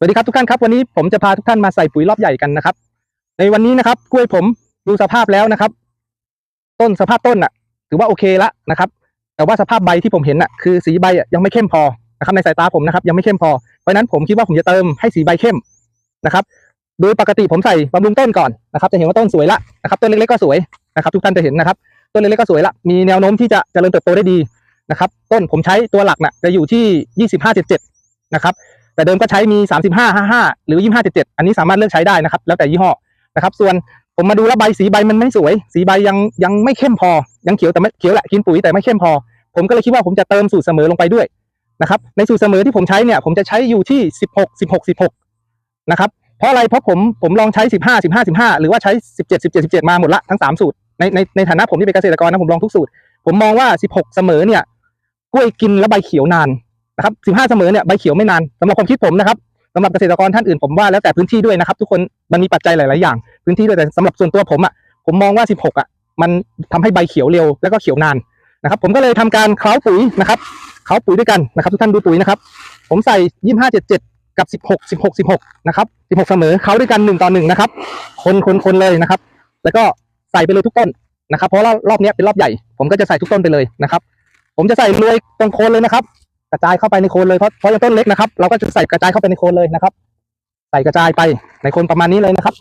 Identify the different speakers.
Speaker 1: สวัสดีครับทุกท่านครับวันนี้ผมจะพาทุกท่านมาใส่ปุ๋ยรอบใหญ่กันนะครับ ในวันนี้นะครับกล้วยผมดูสภาพแล้วนะครับ ต้นสภาพต้นอะ ถือว่าโอเคละนะครับ แต่ว่าสภาพใบที่ผมเห็นอะคือสีใบอะยังไม่เข้มพอนะครับในสายตาผมนะครับ ยังไม่เข้มพอเพราะนั้นผมคิดว่าผมจะเติมให้สีใบเข้มนะครับ โดยปกติผมใส่บำรุงต้นก่อนนะครับจะเห็นว่าต้นสวยละนะครับต้นเล็กๆก็สวยนะครับ ทุกท่านจะเห็นนะครับ ต้นเล็กๆก็สวยละมีแนวโน้มที่จะเจริญเติบโตได้ดีนะครับ ต้นผมใช้ตัวหลักน่ะจะอยู่ที่ยี่สิบห้าเจ็ดเจ็ดนะครับ แต่เดิมก็ใช้มี 35 55 หรือ 25 77 อันนี้สามารถเลือกใช้ได้นะครับ แล้วแต่ยี่ห้อนะครับ ส่วนผมมาดูแล้วใบสีใบมันไม่สวย สีใบยังยังไม่เข้มพอ ยังเขียวแต่ไม่เขียวแหละกินปุ๋ยแต่ไม่เข้มพอ ผมก็เลยคิดว่าผมจะเติมสูตรเสมอลงไปด้วยนะครับในสูตรเสมอที่ผมใช้เนี่ยผมจะใช้อยู่ที่ 16 16 16นะครับเพราะอะไรเพราะผมผมลองใช้ 15 15 15 หรือว่าใช้ 17 17 17 มาหมดละทั้ง 3 สูตรในในในฐานะผมที่เป็นเกษตรกรนะผมลองทุกสูตร ผมมองว่า 16 เสมอเนี่ยกล้วยกินแล้วใบเขียวนาน นะครับ15เสมอเนี่ยใบเขียวไม่นานสำหรับความคิดผมนะครับสำหรับเกษตรกรท่านอื่นผมว่าแล้วแต่พื้นที่ด้วยนะครับ ทุกคนมันมีปัจจัยหลาย ๆ อย่าง พื้นที่ด้วยแต่สำหรับส่วนตัวผมอะผมมองว่า 16 อะ มันทำให้ใบเขียวเร็วแล้วก็เขียวนานนะครับผมก็เลยทำการเคล้าปุ๋ยนะครับเคล้าปุ๋ยด้วยกันนะครับ ทุกท่านดูปุ๋ยนะครับ ผมใส่25 77กับ16 16 16นะครับ16เสมอเคล้าด้วยกัน1ต่อ1นะครับ คนคนคนเลยนะครับ แล้วก็ใส่ไปเลยทุกต้นนะครับ เพราะรอบรอบนี้เป็นรอบใหญ่ ผมก็จะใส่ทุกต้นไปเลยนะครับ ผมจะใส่รวยตรงโคนเลยนะครับ กระจายเข้าไปในโคนเลยเพราะเพราะยังต้นเล็กนะครับ เราก็จะใส่กระจายเข้าไปในโคนเลยนะครับ ใส่กระจายไปในโคนประมาณนี้เลยนะครับ